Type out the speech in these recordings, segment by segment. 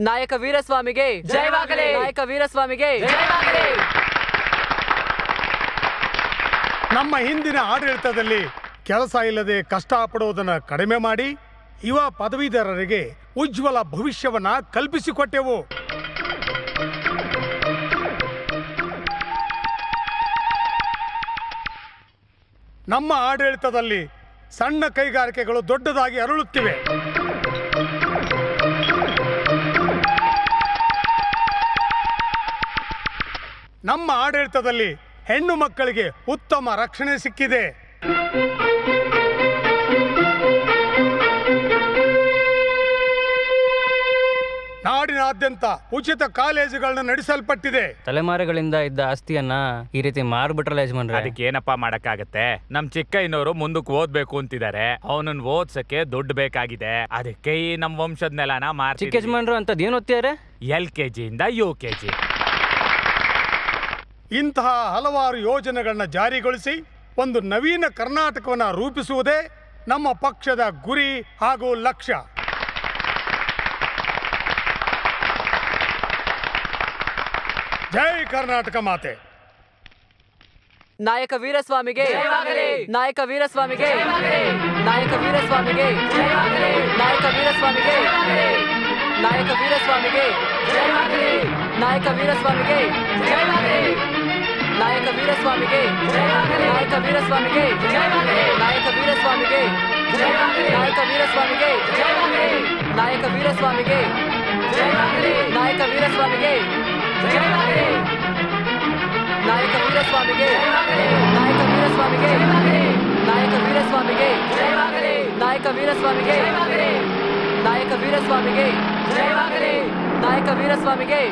ನಾಯಕ ವೀರಸ್ವಾಮಿಗೆ ಜಯವಾಗಲಿ. ನಾಯಕ ವೀರಸ್ವಾಮಿಗೆ ಜಯವಾಗಲಿ. ನಮ್ಮ ಹಿಂದಿನ ಆಡಳಿತದಲ್ಲಿ ಕೆಲಸ ಇಲ್ಲದೆ ಕಷ್ಟಪಡುವುದನ್ನು ಕಡಿಮೆ ಮಾಡಿ ಯುವ ಪದವೀಧರರಿಗೆ ಉಜ್ವಲ ಭವಿಷ್ಯವನ್ನ ಕಲ್ಪಿಸಿಕೊಟ್ಟೆವು. ನಮ್ಮ ಆಡಳಿತದಲ್ಲಿ ಸಣ್ಣ ಕೈಗಾರಿಕೆಗಳು ದೊಡ್ಡದಾಗಿ ಅರಳುತ್ತಿವೆ. ನಮ್ಮ ಆಡಳಿತದಲ್ಲಿ ಹೆಣ್ಣು ಮಕ್ಕಳಿಗೆ ಉತ್ತಮ ರಕ್ಷಣೆ ಸಿಕ್ಕಿದೆ. ನಾಡಿನಾದ್ಯಂತ ಉಚಿತ ಕಾಲೇಜುಗಳನ್ನು ನಡೆಸಲ್ಪಟ್ಟಿದೆ. ತಲೆಮಾರುಗಳಿಂದ ಇದ್ದ ಆಸ್ತಿಯನ್ನ ಈ ರೀತಿ ಮಾರ್ಬಿಟ್ರಲ್ಲ ಯಜಮಾನ್ರೆ. ಅದಕ್ಕೆ ಏನಪ್ಪಾ ಮಾಡಕ್ಕಾಗತ್ತೆ? ನಮ್ ಚಿಕ್ಕಯ್ಯನವರು ಮುಂದಕ್ಕೆ ಓದ್ಬೇಕು ಅಂತಿದ್ದಾರೆ ಅವನನ್ನ ಓದ್ಸಕ್ಕೆ ದುಡ್ಡು ಬೇಕಾಗಿದೆ. ಅದಕ್ಕೆ ಈ ನಮ್ ವಂಶದ ನೆಲನ ಚಿಕ್ಕ ಮಾರ್ತಿ ಯಜಮಾನ್ರು ಅಂತದ್ ಏನ್ ಓದ್ತಿದಾರೆ? ಎಲ್ ಕೆ ಜಿಯಿಂದ ಯು ಕೆ ಜಿ. ಇಂತಹ ಹಲವಾರು ಯೋಜನೆಗಳನ್ನು ಜಾರಿಗೊಳಿಸಿ ಒಂದು ನವೀನ ಕರ್ನಾಟಕವನ್ನು ರೂಪಿಸುವುದೇ ನಮ್ಮ ಪಕ್ಷದ ಗುರಿ ಹಾಗೂ ಲಕ್ಷ್ಯ. ಜೈ ಕರ್ನಾಟಕ ಮಾತೆ. ನಾಯಕ ವೀರಸ್ವಾಮಿಗೆ ಜಯವಾಗಲಿ ನಾಯಕ ವೀರಸ್ವಾಮಿಗೆ ನಾಯಕ ವೀರಸ್ವಾಮಿಗೆ ನಾಯಕ ವೀರಸ್ವಾಮಿಗೆ ನಾಯಕ ವೀರಸ್ವಾಮಿಗೆ ನಾಯಕ ವೀರಸ್ವಾಮಿಗೆ ನಾಯಕ ವೀರಸ್ವಾಮಿಗೆ ನಾಯಕ ವೀರಸ್ವಾಮಿಗೆ ನಾಯಕ ವೀರಸ್ವಾಮಿಗೆ ನಾಯಕ ವೀರಸ್ವಾಮಿಗೆ ನಾಯಕ ವೀರಸ್ವಾಮಿಗೆ ನಾಯಕ ವೀರಸ್ವಾಮಿಗೆ ನಾಯಕ ವೀರಸ್ವಾಮಿಗೆ ನಾಯಕ ವೀರಸ್ವಾಮಿಗೆ ನಾಯಕ ವೀರಸ್ವಾಮಿಗೆ ನಾಯಕ ವೀರಸ್ವಾಮಿಗೆ ನಾಯಕ ವೀರಸ್ವಾಮಿಗೆ ನಾಯಕ ವೀರಸ್ವಾಮಿಗೆ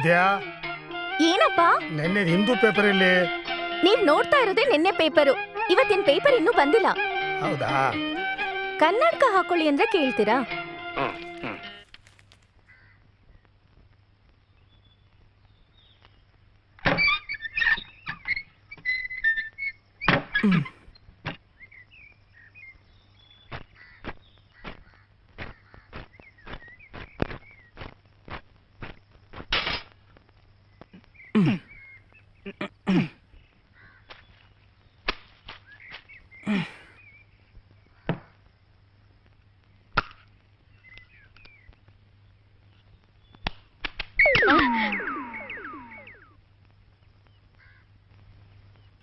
ವಿದ್ಯಾ? ಏನಪ್ಪಾ? ನಿನ್ನೆ ಹಿಂದೂ ಪೇಪರಲ್ಲಿ ನೀವ್ ನೋಡ್ತಾ ಇರೋದೇ ನಿನ್ನೆ ಪೇಪರು ಇವತ್ತಿನ ಪೇಪರ್ ಇನ್ನೂ ಬಂದಿಲ್ಲ. ಹೌದಾ? ಕನ್ನಡಕ ಹಾಕೊಳ್ಳಿ ಅಂದ್ರೆ ಕೇಳ್ತೀರಾ?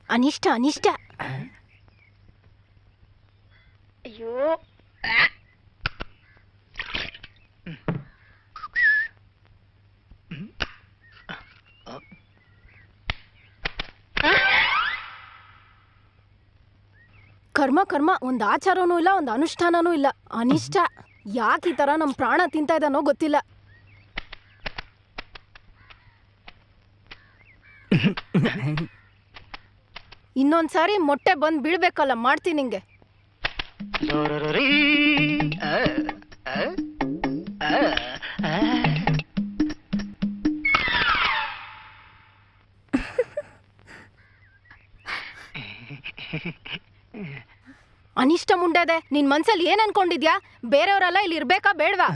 అనిష్ట అనిష్ట అయ్యో ಕರ್ಮ ಕರ್ಮ, ಒಂದ್ ಆಚಾರನೂ ಇಲ್ಲ, ಒಂದ್ ಅನುಷ್ಠಾನನೂ ಇಲ್ಲ. ಅನಿಷ್ಟ, ಯಾಕೆ ಈ ತರ ನಮ್ ಪ್ರಾಣ ತಿಂತಾ ಇದ್ದಾನೋ ಗೊತ್ತಿಲ್ಲ. ಇನ್ನೊಂದ್ಸಾರಿ ಮೊಟ್ಟೆ ಬಂದ್ ಬೀಳ್ಬೇಕಲ್ಲ, ಮಾಡ್ತೀನಿ ನಿಂಗೆ. ಅನಿಷ್ಟ ಮುಂಡದೆ ನಿನ್ ಮನ್ಸಲ್ಲಿ ಏನ್ ಅನ್ಕೊಂಡಿದ್ಯಾ? ಬೇರೆಯವರೆಲ್ಲ ಇಲ್ಲಿ ಇರ್ಬೇಕಾ ಬೇಡ್ವಾ?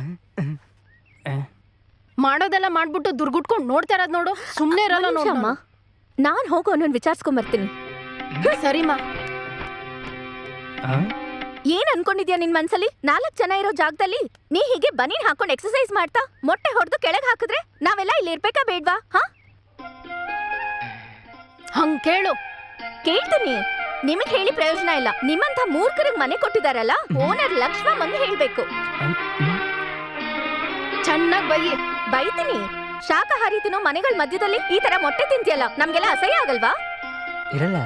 ಮಾಡೋದೆಲ್ಲ ಮಾಡ್ಬಿಟ್ಟು ದುರ್ಗುಟ್ಕೊಂಡ್ ನೋಡ್ತಾ ಇರೋದ್ ನೋಡು. ಸುಮ್ನೆ ಇರಲ್ಲ ನೋಡಮ್ಮ ನಾನ್ ಹೋಗೋ ನನ್ ವಿಚಾರಿಸ್ಕೊಂಬರ್ತೀನಿ ಸರಿಮಾ ಸರಿಮ್ಮ ಏನ್ ಅನ್ಕೊಂಡಿದ್ಯಾ ನಿನ್ ಮನ್ಸಲ್ಲಿ? ನಾಲ್ಕ್ ಜನ ಇರೋ ಜಾಗದಲ್ಲಿ ನೀ ಹೀಗೆ ಬನೀನ್ ಹಾಕೊಂಡ್ ಎಕ್ಸರ್ಸೈಸ್ ಮಾಡ್ತಾ ಮೊಟ್ಟೆ ಹೊಡೆದು ಕೆಳಗ್ ಹಾಕಿದ್ರೆ ನಾವೆಲ್ಲ ಇಲ್ಲಿ ಇರ್ಬೇಕಾ ಬೇಡ್ವಾ? ಹಾ? ಹಂಗ್ ಕೇಳು. ಕೇಳ್ತೀನಿ. ನಿಮಗ್ ಹೇಳಿ ಪ್ರಯೋಜನ ಇಲ್ಲ. ನಿಮ್ಮಂತ ಮೂರ್ಖರಿಗೆ ಮನೆ ಕೊಟ್ಟಿದಾರಲ್ಲ? ಓನರ್ ಲಕ್ಷ್ಮ ಬಂದು ಹೇಳ್ಬೇಕು. ಚೆನ್ನಾಗ್ ಬೈಯಿ ಬೈತೀನಿ. ಶಾಖಾಹಾರಿ ತಿನ್ನೋ ಮನೆಗಳ ಮಧ್ಯದಲ್ಲಿ ಈ ತರ ಮೊಟ್ಟೆ ತಿಂತಿಯಲ್ಲ ನಮ್ಗೆಲ್ಲ ಅಸಹ್ಯ ಆಗಲ್ವಾ? ಇರಲ್ಲ.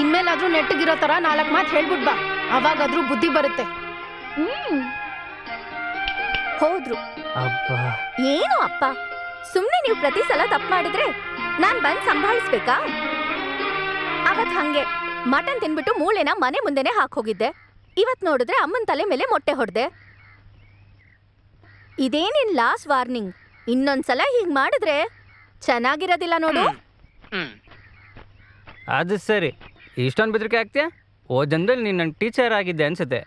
ಇನ್ಮೇಲಾದ್ರೂ ನೆಟ್ಟಗಿರೋ ತರ ನಾಲ್ಕ್ ಮಾತ್ ಹೇಳ್ಬಿಟ್ ಬಾ. ಅವಾಗಾದ್ರೂ ಬುದ್ಧಿ ಬರುತ್ತೆ. ಹೌದ್ರು. ಅಬ್ಬಾ. ಏನು ಅಪ್ಪ? ಸುಮ್ನೆ ನೀವು ಪ್ರತಿ ಸಲ ತಪ್ಪು ಮಾಡಿದ್ರೆ ನಾನ್ ಬಂದ್ ಸಂಭಾಳಿಸ್ಬೇಕಾ? ಅವತ್ ಹಂಗೆ. ಮಟನ್ ತಿನ್ಬಿಟ್ಟು ಮೂಳೆನ ಮನೆ ಮುಂದೆನೆ ಹಾಕ್ ಹೋಗಿದ್ದೆ ಇವತ್ ನೋಡಿದ್ರೆ ಅಮ್ಮನ್ ತಲೆ ಮೇಲೆ ಮೊಟ್ಟೆ ಹೊಡೆದೆ. ಇದೇನಿನ್ ಲಾಸ್ಟ್ ವಾರ್ನಿಂಗ್ ಇನ್ನೊಂದ್ಸಲ ಹೀಗ್ ಮಾಡಿದ್ರೆ ಚೆನ್ನಾಗಿರೋದಿಲ್ಲ ನೋಡು. ಅದು ಸರಿ. ಇಷ್ಟೊಂದು ಬೆದರಿಕೆ ಆಗ್ತೀಯ ಓ ಜನದಲ್ಲಿ ನೀನು ನನ್ನ ಟೀಚರ್ ಆಗಿದ್ದೆ ಅನ್ಸುತ್ತೆ.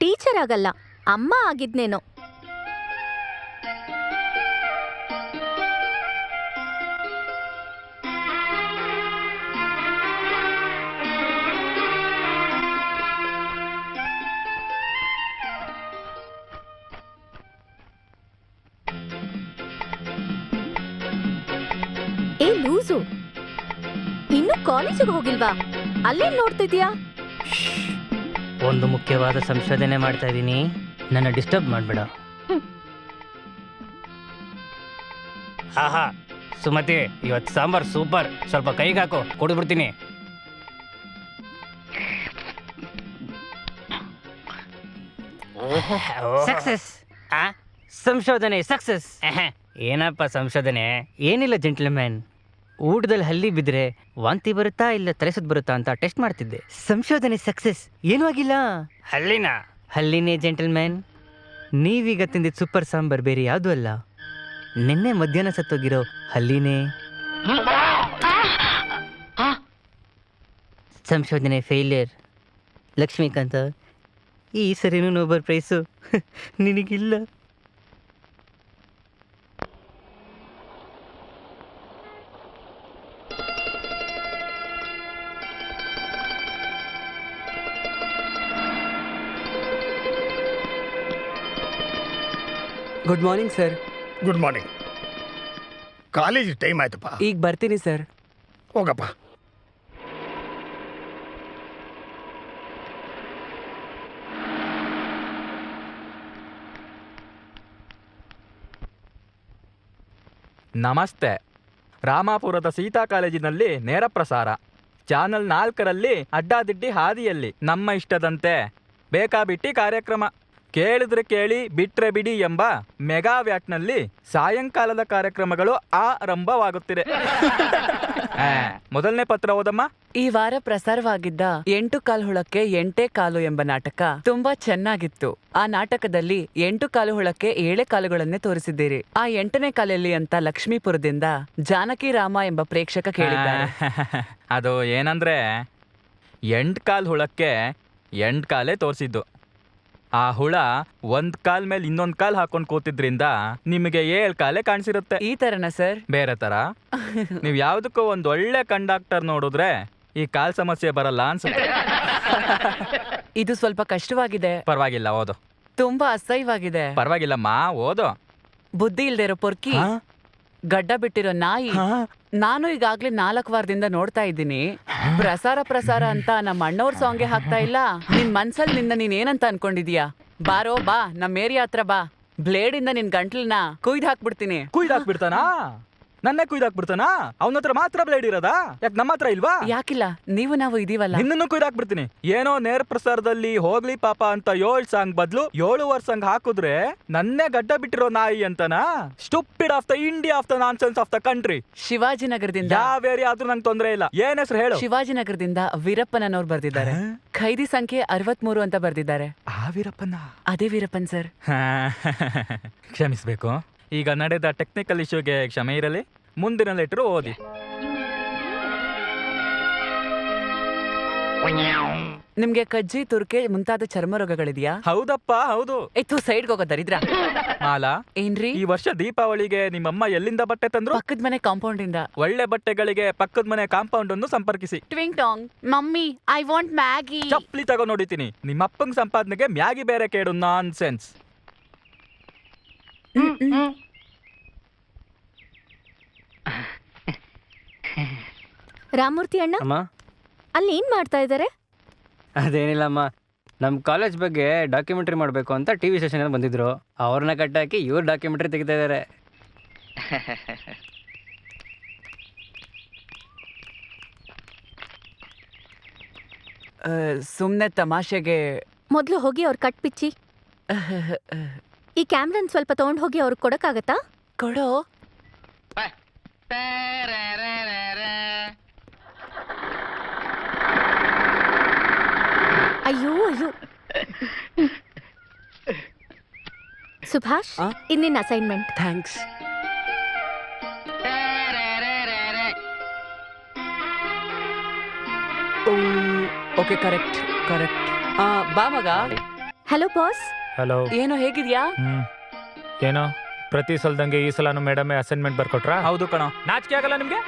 ಟೀಚರ್ ಆಗಲ್ಲ ಅಮ್ಮ ಆಗಿದ್ನೇನೋ. ಲೂಸು. ಇನ್ನು ಕಾಲೇಜಿಗೆ ಹೋಗಿಲ್ವಾ? ಅಲ್ಲೇನ್ ನೋಡ್ತಿದ್ಯಾ ಒಂದು ಮುಖ್ಯವಾದ ಸಂಶೋಧನೆ ಮಾಡ್ತಾ ಇದ್ದೀನಿ ನನ್ನ ಡಿಸ್ಟರ್ಬ್ ಮಾಡಬೇಡ. ಆಹಾ ಸುಮತಿ ಇವತ್ತು ಸಾಂಬಾರ್ ಸೂಪರ್. ಸ್ವಲ್ಪ ಕೈಗೆ ಹಾಕು ಕೊಡ್ಬಿಡ್ತೀನಿ ಸಕ್ಸಸ್. ಆ? ಸಂಶೋಧನೆ ಸಕ್ಸಸ್. ಏನಪ್ಪ ಸಂಶೋಧನೆ? ಏನಿಲ್ಲ ಜೆಂಟ್ಲ್ಮ್ಯಾನ್ ಊಟದಲ್ಲಿ ಹಲ್ಲಿ ಬಿದ್ರೆ ವಾಂತಿ ಬರುತ್ತಾ ಇಲ್ಲ ತಲೆಸುದ್ ಬರುತ್ತಾ ಅಂತ ಟೆಸ್ಟ್ ಮಾಡ್ತಿದ್ದೆ. ಸಂಶೋಧನೆ ಸಕ್ಸಸ್ ಏನೂ ಆಗಿಲ್ಲ. ಹಲ್ಲಿನ? ಹಲ್ಲಿನೇ ಜೆಂಟಲ್ಮ್ಯಾನ್ ನೀವೀಗ ತಿಂದಿದ್ದ ಸೂಪರ್ ಸಾಂಬಾರ್ ಬೇರೆ ಯಾವುದೂ ಅಲ್ಲ. ನಿನ್ನೆ ಮಧ್ಯಾಹ್ನ ಸತ್ತೋಗಿರೋ ಹಲ್ಲಿನೇ. ಸಂಶೋಧನೆ ಫೇಲಿಯರ್ ಲಕ್ಷ್ಮೀಕಾಂತ ಈ ಸರಿನೂ Nobel price ನಿನಗಿಲ್ಲ. Good morning sir good morning college time ಆಯ್ತಪ್ಪ. ಈಗ ಬರ್ತೀನಿ ಸರ್ ಹೋಗಪ್ಪ. ನಮಸ್ತೆ. ರಾಮಾಪುರದ ಸೀತಾ ಕಾಲೇಜಿನಲ್ಲಿ ನೇರ ಪ್ರಸಾರ. ಚಾನಲ್ ನಾಲ್ಕರಲ್ಲಿ ಅಡ್ಡಾದಿಡ್ಡಿ ಹಾದಿಯಲ್ಲಿ ನಮ್ಮ ಇಷ್ಟದಂತೆ ಬೇಕಾಬಿಟ್ಟಿ ಕಾರ್ಯಕ್ರಮ. ಕೇಳಿದ್ರೆ ಕೇಳಿ ಬಿಟ್ರೆ ಬಿಡಿ ಎಂಬ ಮೆಗಾ ವ್ಯಾಟ್ನಲ್ಲಿ ಸಾಯಂಕಾಲದ ಕಾರ್ಯಕ್ರಮಗಳು ಆರಂಭವಾಗುತ್ತಿದೆ. ಮೊದಲನೇ ಪತ್ರ ಓದಮ್ಮ. ಈ ವಾರ ಪ್ರಸಾರವಾಗಿದ್ದ ಎಂಟು ಕಾಲು ಹುಳಕ್ಕೆ ಎಂಟೇ ಕಾಲು ಎಂಬ ನಾಟಕ ತುಂಬಾ ಚೆನ್ನಾಗಿತ್ತು. ಆ ನಾಟಕದಲ್ಲಿ ಎಂಟು ಕಾಲು ಹುಳಕ್ಕೆ ಏಳೆ ಕಾಲುಗಳನ್ನೇ ತೋರಿಸಿದ್ದೀರಿ. ಆ ಎಂಟನೇ ಕಾಲಲ್ಲಿ ಅಂತ ಲಕ್ಷ್ಮೀಪುರದಿಂದ ಜಾನಕಿ ರಾಮ ಎಂಬ ಪ್ರೇಕ್ಷಕ ಕೇಳಿದ್ದಾರೆ. ಅದು ಏನಂದ್ರೆ ಎಂಟ್ ಕಾಲ್ ಹುಳಕ್ಕೆ ಎಂಟ್ ಕಾಲೇ ತೋರಿಸಿದ್ದು. ಆ ಹುಳ ಒಂದ್ ಕಾಲ್ ಮೇಲೆ ಇನ್ನೊಂದ್ ಕಾಲ್ ಹಾಕೊಂಡ್ ಕೂತಿದ್ರಿಂದ ನಿಮಗೆ ಏಳ್ ಕಾಲೇ ಕಾಣಿಸಿರುತ್ತೆ. ಈ ತರನ ಸರ್? ಬೇರೆ ತರ. ನೀವ್ ಯಾವ್ದಕ್ಕೂ ಒಂದ್ ಒಳ್ಳೆ ಕಂಡಕ್ಟರ್ ನೋಡಿದ್ರೆ ಈ ಕಾಲ್ ಸಮಸ್ಯೆ ಬರಲ್ಲ ಅನ್ಸುತ್ತೆ. ಇದು ಸ್ವಲ್ಪ ಕಷ್ಟವಾಗಿದೆ. ಪರವಾಗಿಲ್ಲ ಓದು. ತುಂಬಾ ಅಸಹ್ಯವಾಗಿದೆ. ಪರವಾಗಿಲ್ಲಮ್ಮ ಓದು. ಬುದ್ಧಿ ಇಲ್ದೇ ಇರೋ ಪೊರ್ಕಿ? ಗಡ್ಡ ಬಿಟ್ಟಿರೋ ನಾಯಿ ನಾನು ಈಗಾಗ್ಲೇ ನಾಲ್ಕು ವಾರದಿಂದ ನೋಡ್ತಾ ಇದ್ದೀನಿ. ಪ್ರಸಾರ ಪ್ರಸಾರ ಅಂತ ನಮ್ಮ ಅಣ್ಣವ್ರ ಸಾಂಗ್ಗೆ ಹಾಕ್ತಾ ಇಲ್ಲ. ನಿನ್ ಮನ್ಸಲ್ಲಿ ನಿನ್ನ ನೀನ್ ಏನಂತ ಅನ್ಕೊಂಡಿದೀಯಾ? ಬಾರೋ ಬಾ. ನಮ್ಮ ಏರಿಯಾ ಹತ್ರ ಬಾ. ಬ್ಲೇಡ್ ಇಂದ ನಿನ್ ಗಂಟ್ಲನ್ನ ಕುಯ್ದು ಹಾಕ್ಬಿಡ್ತೀನಿ. ಕುಯ್ದಾಕ್ಬಿಡ್ತಾನಾ ನನ್ನೇ ಕುಯ್ದಾಕ್ಬಿಡ್ತಾನಾ ಅವನ ಹತ್ರ ಮಾತ್ರ ಬ್ಲೇಡ್ ಇರೋದಾ? ಯಾಕೆ ನಮ್ಮ ಹತ್ರ ಇಲ್ವಾ? ಯಾಕಿಲ್ಲ ನೀವು ನಾವು ಇದೀವಲ್ಲ. ನಿನ್ನನ್ನು ಕುಯ್ದಾಕ್ಬಿಡ್ತೀನಿ ಏನೋ ನೇರ ಪ್ರಸಾರದಲ್ಲಿ ಹೋಗ್ಲಿ ಪಾಪ ಅಂತ ಏಳ್ ಸಾಂಗ್ ಬದ್ಲು ಏಳುವರೆ ಸಾಂಗ್ ಹಾಕಿದ್ರೆ ನನ್ನೇ ಗಡ್ಡ ಬಿಟ್ಟಿರೋ ನಾಯಿ ಅಂತನಾ? Stupid of the India of the nonsense of the country ಶಿವಾಜಿನಗರದಿಂದ ಯಾವ ಏರಿಯಾ ಆದ್ರೂ ನಂಗೆ ತೊಂದ್ರೆ ಇಲ್ಲ. ಏನ್ ಹೆಸರು ಹೇಳು? ಶಿವಾಜಿನಗರದಿಂದ ವೀರಪ್ಪನವ್ರು ಬರ್ದಿದ್ದಾರೆ. ಖೈದಿ ಸಂಖ್ಯೆ ಅರವತ್ಮೂರು ಅಂತ ಬರ್ದಿದ್ದಾರೆ. ಆ ವೀರಪ್ಪನ? ಅದೇ ವೀರಪ್ಪನ್ ಸರ್. ಕ್ಷಮಿಸ್ಬೇಕು. ಈಗ ನಡೆದ ಟೆಕ್ನಿಕಲ್ ಇಶ್ಯೂಗೆ ಕ್ಷಮೆ ಇರಲಿ. ಮುಂದಿನ ಲೆಟರ್ ಓದಿ. ನಿಮ್ಗೆ ಕಜ್ಜಿ ತುರ್ಕೆ ಮುಂತಾದ ಚರ್ಮ ರೋಗಗಳಿದೆಯಾ? ಹೌದಪ್ಪ ಹೌದು. ಇತ್ತು ಸೈಡ್ ಹೋಗೋ ದರಿದ್ರ. ಮಾಲಾ ಏನ್ರಿ? ಈ ವರ್ಷ ದೀಪಾವಳಿಗೆ ನಿಮ್ಮಮ್ಮ ಎಲ್ಲಿಂದ ಬಟ್ಟೆ ತಂದ್ರು? ಪಕ್ಕದ ಮನೆ ಕಾಂಪೌಂಡ್ ಇಂದ ಒಳ್ಳೆ ಬಟ್ಟೆಗಳಿಗೆ ಪಕ್ಕದ ಮನೆ ಕಾಂಪೌಂಡ್ ಅನ್ನು ಸಂಪರ್ಕಿಸಿ. ಟ್ವಿಂಗ್ ಟಾಂಗ್ ಮಮ್ಮಿ ಐ ವಾಂಟ್ ಮ್ಯಾಗಿ ಚಪ್ಲಿ ತಗೊಂಡ್ ನೋಡಿತೀನಿ ನಿಮ್ಮ ಅಪ್ಪಂಗ್ ಸಂಪಾದನೆಗೆ ಮ್ಯಾಗಿ ಬೇರೆ ಕೇಡು ನಾನ್ ಸೆನ್ಸ್ ರಾಮೂರ್ತಿ ಅಣ್ಣ? ಅಮ್ಮ. ಅಲ್ಲಿ ಏನ್ ಮಾಡ್ತಾ ಇದಾರೆ? ಅದೇನಿಲ್ಲಮ್ಮ. ನಮ್ಮ ಕಾಲೇಜ್ ಬಗ್ಗೆ ಡಾಕ್ಯುಮೆಂಟ್ರಿ ಮಾಡಬೇಕು ಅಂತ ಟಿ ವಿ ಸ್ಟೇಷನಲ್ಲಿ ಬಂದಿದ್ರು. ಅವ್ರನ್ನ ಕಟ್ಟಾಕಿ ಇವ್ರು ಡಾಕ್ಯುಮೆಂಟ್ರಿ ತೆಗಿತಾ ಇದ್ದಾರೆ ಸುಮ್ನೆ ತಮಾಷೆಗೆ ಮೊದಲು ಹೋಗಿ ಅವ್ರು ಕಟ್ ಪಿಚ್ಚಿ. ಈ ಕ್ಯಾಮ್ರನ್ ಸ್ವಲ್ಪ ತಗೊಂಡು ಹೋಗಿ ಅವ್ರಿಗೆ ಕೊಡಕ್ಕಾಗತ್ತಾ? ಕೊಡೋ. ಅಯ್ಯೋ ಅಯ್ಯೋ. ಸುಭಾಷ್ ಆ? ಇನ್ನೇನು assignment thanks. Okay correct correct. ಬಾ ಮಗ. Hello boss. ಹಲೋ ಏನು ಹೇಗಿದ್ಯಾ? ಹ್ಮ್. ಏನೋ? ಪ್ರತಿ ಸಲದಂಗೆ ಈ ಸಲನು ಮೇಡಮ್ ಅಸೈನ್ಮೆಂಟ್ ಬರ್ಕೊಟ್ರಾ? ಹೌದು ಕಣೋ. ನಾಚಿಕೆ ಆಗಲ್ಲ ನಿಮ್ಗೆ?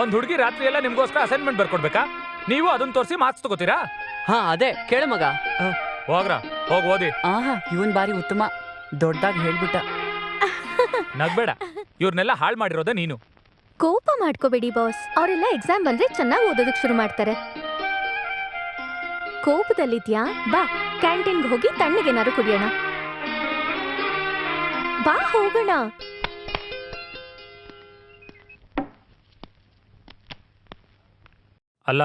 ಒಂದ್ ಹುಡುಗಿ ರಾತ್ರಿ ಎಲ್ಲ ನಿಮ್ಗೋಸ್ಕರ ಅಸೈನ್ಮೆಂಟ್ ಬರ್ಕೊಡ್ಬೇಕಾ? ನೀವು ಅದನ್ನ ತೋರಿಸಿ ಮಾರ್ಕ್ಸ್ ತಗೋತೀರಾ? ಹಾ ಅದೇ. ಕೇಳು ಮಗ. ಹೋಗ್ರ. ಹೋಗ್ ಓದಿ. ಆಹಾ ಇವನ್ ಬಾರಿ ಉತ್ತಮ. ದೊಡ್ಡದಾಗಿ ಹೇಳ್ಬಿಟ್ಟ. ನಗ್ಬೇಡ. ಇವ್ರನ್ನೆಲ್ಲ ಹಾಳು ಮಾಡಿರೋದೇ ನೀನು. ಕೋಪ ಮಾಡ್ಕೋಬೇಡಿ ಬಾಸ್. ಅವರೆಲ್ಲ ಎಕ್ಸಾಮ್ ಬಂದ್ರೆ ಚೆನ್ನಾಗಿ ಓದೋದಕ್ಕೆ ಶುರು ಮಾಡ್ತಾರೆ. ಕೋಪದಲ್ಲಿದ್ಯಾ? ಬಾ ಕ್ಯಾಂಟೀನ್ಗೆ ಹೋಗಿ ತಣ್ಣಗೇನಾದ್ರು ಕುಡಿಯೋಣ. ಬಾ ಹೋಗೋಣ. ಅಲ್ಲ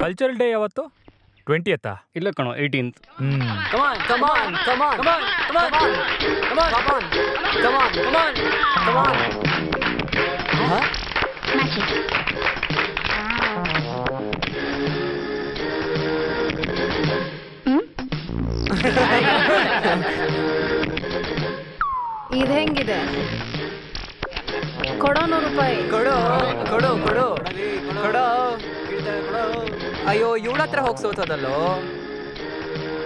ಕಲ್ಚರಲ್ ಡೇ ಯಾವತ್ತು? ಟ್ವೆಂಟಿಯತ್ತಾ ಇಲ್ಲ ಕಣೋ ಏಯ್ಟೀನ್ತ್ ಹ್ಞೂ ಕೊಡು ಕೊಡು. ಕೊಡು. ಅಯ್ಯೋ ಇವಳ ಹತ್ರ ಹೋಗಿ ಸೋತದಲ್ಲೋ?